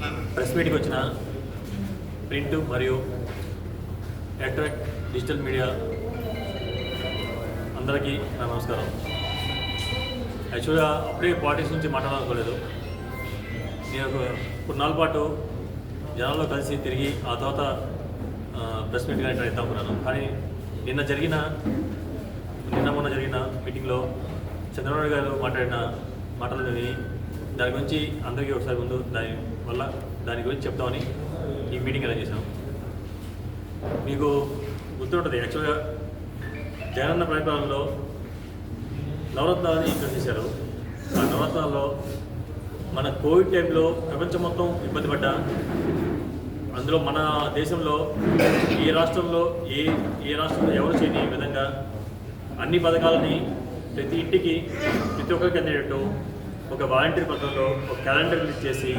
Press మీట్కి వచ్చిన print మరియు electronic digital media అందరికీ నా నమస్కారం. యాక్చువల్గా అప్పుడే పార్టీస్ నుంచి మాట్లాడాలనుకోలేదు. నేను ఒక కొన్నాళ్ళ పాటు జనాల్లో కలిసి తిరిగి ఆ తర్వాత ప్రెస్ మీట్ కానీ ఇద్దాం అనుకున్నాను కానీ నిన్న జరిగిన నిన్న మొన్న జరిగిన మీటింగ్లో చంద్రబాబు గారు మాట్లాడిన మాటలు విని దాని గురించి అందరికీ ఒకసారి ముందు దాని వల్ల దాని గురించి చెప్తామని ఈ మీటింగ్ అలా చేశాం. మీకు గుర్తుంటుంది యాక్చువల్గా జగనన్న పరిపాలనలో నవరత్నాలని ఇంప్లిమెంట్ చేశారు. ఆ నవరత్నాల్లో మన కోవిడ్ టైంలో ప్రపంచం మొత్తం ఇబ్బంది పడ్డా అందులో మన దేశంలో ఏ రాష్ట్రంలో ఏ ఏ రాష్ట్రంలో ఎవరు చేయని విధంగా అన్ని పథకాలని ప్రతి ఇంటికి ప్రతి ఒక్కరికి అందేటట్టు ఒక వాలంటీర్ పథకంలో ఒక క్యాలెండర్ రిలీజ్ చేసి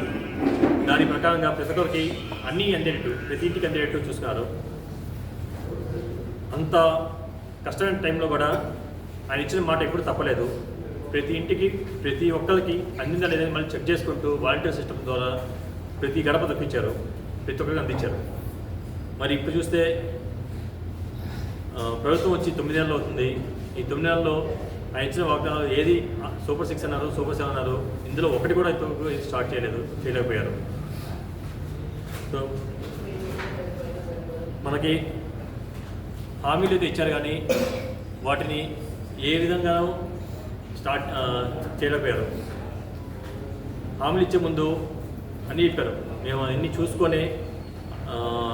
దాని ప్రకారంగా ప్రతి ఒక్కరికి అన్నీ అందేటట్టు ప్రతి ఇంటికి అందేటట్టు చూసుకున్నారు. అంత కష్టమైన టైంలో కూడా ఆయన ఇచ్చిన మాట ఎప్పుడు తప్పలేదు. ప్రతి ఇంటికి ప్రతి ఒక్కరికి అందిందా లేదని మళ్ళీ చెక్ చేసుకుంటూ వాలంటీర్ సిస్టమ్ ద్వారా ప్రతి గడప తప్పించారు. ప్రతి ఒక్కరికి అందించారు. మరి ఇప్పుడు చూస్తే ప్రభుత్వం వచ్చి తొమ్మిది నెలలు అవుతుంది. ఈ తొమ్మిది నెలల్లో ఆయన ఇచ్చిన వాగ్దానాలు ఏది? సూపర్ సిక్స్ అన్నారు సూపర్ సెవెన్ అన్నారు. ఇందులో ఒకటి కూడా ఇంతవరకు స్టార్ట్ చేయలేదు చేయలేకపోయారు. సో మనకి హామీలు అయితే ఇచ్చారు కానీ వాటిని ఏ విధంగానూ స్టార్ట్ చేయలేకపోయారు. హామీలు ఇచ్చే ముందు అన్నీ చెప్పారు. మేము అన్నీ చూసుకొని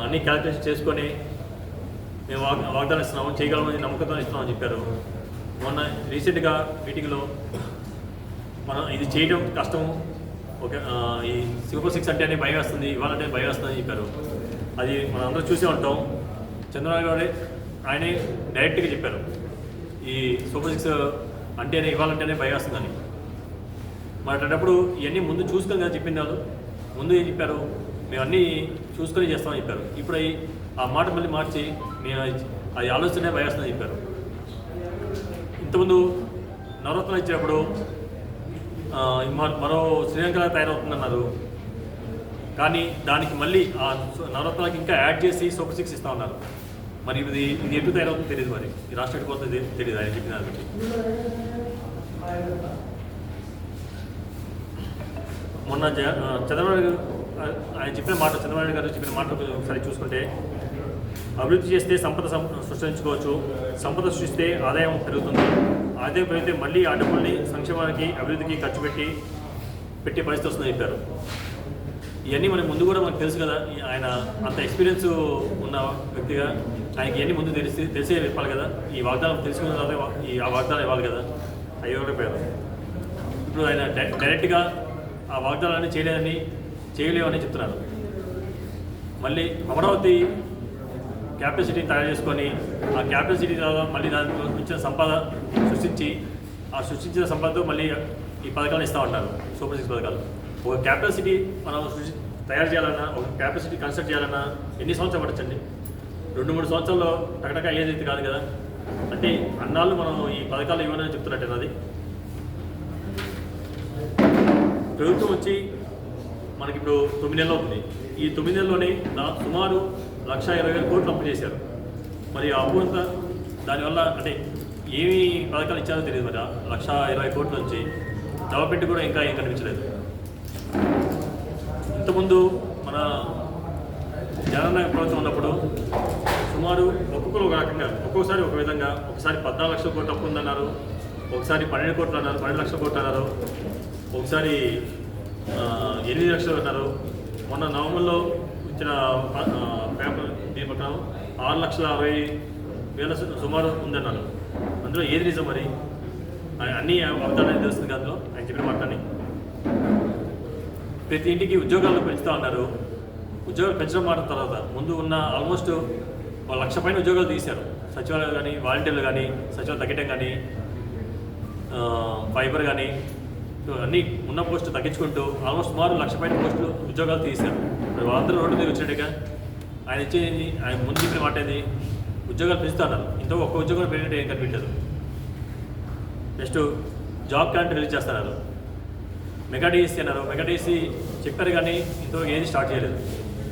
అన్నీ క్యాలిక్యులేషన్ చేసుకొని మేము వాగ్ వాగ్దానం ఇస్తున్నాము చేయగలమని నమ్మకంతో ఇస్తున్నామని చెప్పారు. మొన్న రీసెంట్గా మీటింగ్లో మనం ఇది చేయడం కష్టం. ఓకే ఈ సూపర్ సిక్స్ అంటేనే భయం వేస్తుంది ఇవ్వాలంటే భయం వేస్తుంది అని చెప్పారు. అది మనం అందరూ చూసే ఉంటాం. చంద్రబాబు గారే ఆయనే డైరెక్ట్గా చెప్పారు. ఈ సూపర్ సిక్స్ అంటేనే ఇవ్వాలంటేనే భయం వేస్తుందని. మాట్లాడేటప్పుడు ఇవన్నీ ముందు చూసుకొని కదా చెప్పింది వాళ్ళు. ముందు ఏం చెప్పారు? మేము అన్నీ చూసుకొని చేస్తామని చెప్పారు. ఇప్పుడు ఆ మాట మళ్ళీ మార్చి మేము అది- ఆలోచనే భయం భయస్తుందని చెప్పారు. ఇంతకుముందు నవరత్నాలు ఇచ్చినప్పుడు మరో శ్రీలంకలా తయారవుతుందన్నారు. కానీ దానికి మళ్ళీ ఆ నవరత్నాలకు ఇంకా యాడ్ చేసి సూపర్ సిక్స్ ఇస్తా ఉన్నారు. మరి ఇది ఇది ఎటు తయారవుతుందో తెలియదు మరి. ఈ రాష్ట్ర కోత తెలియదు ఆయన చెప్పిన దాన్ని బట్టి. మొన్న చంద్రబాబు ఆయన చెప్పిన మాట చంద్రబాబు గారు చెప్పిన మాట ఒకసారి చూసుకుంటే అభివృద్ధి చేస్తే సంపద సృష్టించుకోవచ్చు. సంపద సృష్టిస్తే ఆదాయం పెరుగుతుంది. ఆదాయం పెరిగితే మళ్ళీ ఆ డబ్బుల్ని సంక్షేమానికి అభివృద్ధికి ఖర్చు పెట్టి పెట్టే పరిస్థితి వస్తుందని చెప్పారు. ఇవన్నీ మనకి ముందు కూడా మనకు తెలుసు కదా ఆయన అంత ఎక్స్పీరియన్స్ ఉన్న వ్యక్తిగా ఆయనకి ఇవన్నీ ముందు తెలిసి తెలిసే చెప్పాలి కదా. ఈ వాగ్దానం తెలుసుకున్న తర్వాత ఈ ఆ వాగ్దానం ఇవ్వాలి కదా. అవి ఇవ్వకపోయారు ఇప్పుడు ఆయన డైరెక్ట్గా ఆ వాగ్దానాన్ని చేయలేదని చేయలేవని చెప్తున్నారు. మళ్ళీ అమరావతి క్యాపాసిటీని తయారు చేసుకొని ఆ క్యాపాసిటీ ద్వారా మళ్ళీ దాని వచ్చిన సంపద సృష్టించి ఆ సృష్టించిన సంపదతో మళ్ళీ ఈ పథకాలు ఇస్తూ ఉంటారు సూపర్ సిక్స్ పథకాలు. ఒక క్యాపాసిటీ మనం సృష్టి తయారు చేయాలన్నా ఒక క్యాపాసిటీ కన్స్ట్రక్ట్ చేయాలన్నా ఎన్ని సంవత్సరాలు పట్టచ్చండి? రెండు మూడు సంవత్సరాల్లో టకటక అయ్యేది అయితే కాదు కదా? అంటే అన్నాళ్ళు మనం ఈ పథకాలు ఇవ్వనని చెప్తున్నట్టు అది ప్రభుత్వం వచ్చి మనకి ఇప్పుడు తొమ్మిది నెలలు అవుతుంది ఈ తొమ్మిది నెలల్లోనే సుమారు లక్ష ఇరవై వేల కోట్లు అప్పు చేశారు. మరి ఆ అప్పు అంతా దానివల్ల అంటే ఏమి పథకాలు ఇచ్చారో తెలియదు మరి లక్షా లక్ష ఇరవై కోట్ల నుంచి. డెవలప్మెంట్ కూడా ఇంకా ఏం కనిపించలేదు. ఇంతకుముందు మన జగన్ ప్రభుత్వం ఉన్నప్పుడు సుమారు ఒక్కొక్కరు ఒక రకంగా ఒక్కొక్కసారి ఒక విధంగా ఒకసారి పద్నాలుగు లక్షల కోట్లు అప్పు ఉందన్నారు ఒకసారి పన్నెండు కోట్లు అన్నారు పన్నెండు లక్షల కోట్లు అన్నారు ఒకసారి ఎనిమిది లక్షలు అన్నారు. మొన్న నవంబర్లో ఇచ్చిన ఆ, పేపర్ ఆరు లక్షల అరవై వేల సుమారు ఉందన్నారు. అందులో ఏది నిజం మరి? ఆ- అన్నీ అబద్ధాలని తెలుస్తుంది అందులో? ఆయన చెప్పిన మాటని ప్రతి ఇంటికి ఉద్యోగాలు పెంచుతా ఉన్నారు ఉద్యోగాలు పెంచడం మాట తర్వాత ముందు ఉన్న ఆల్మోస్ట్ లక్ష పైన ఉద్యోగాలు తీశారు. సచివాలయాలు కానీ వాలంటీర్లు కానీ సచివాలయం తగ్గటం కానీ ఫైబర్ కానీ అన్నీ ఉన్న పోస్టులు తగ్గించుకుంటూ ఆల్మోస్ట్ సుమారు లక్ష పైన పోస్టులు ఉద్యోగాలు తీశారు. మరి వాళ్ళందరూ రోడ్డు మీద వచ్చినట్టుగా? ఆయన ఇచ్చేది ఆయన ముందు చెప్పిన మాట ఏంది? ఉద్యోగాలు పెంచుతున్నారు. ఇంత ఒక్క ఉద్యోగం పెరిగినట్టు ఏం కనిపించదు. నెక్స్ట్ జాబ్ క్యాలెండర్ రిలీజ్ చేస్తున్నారు. మెగా అన్నారు. మెగా చెప్పారు కానీ ఇంతవరకు ఏది స్టార్ట్ చేయలేదు.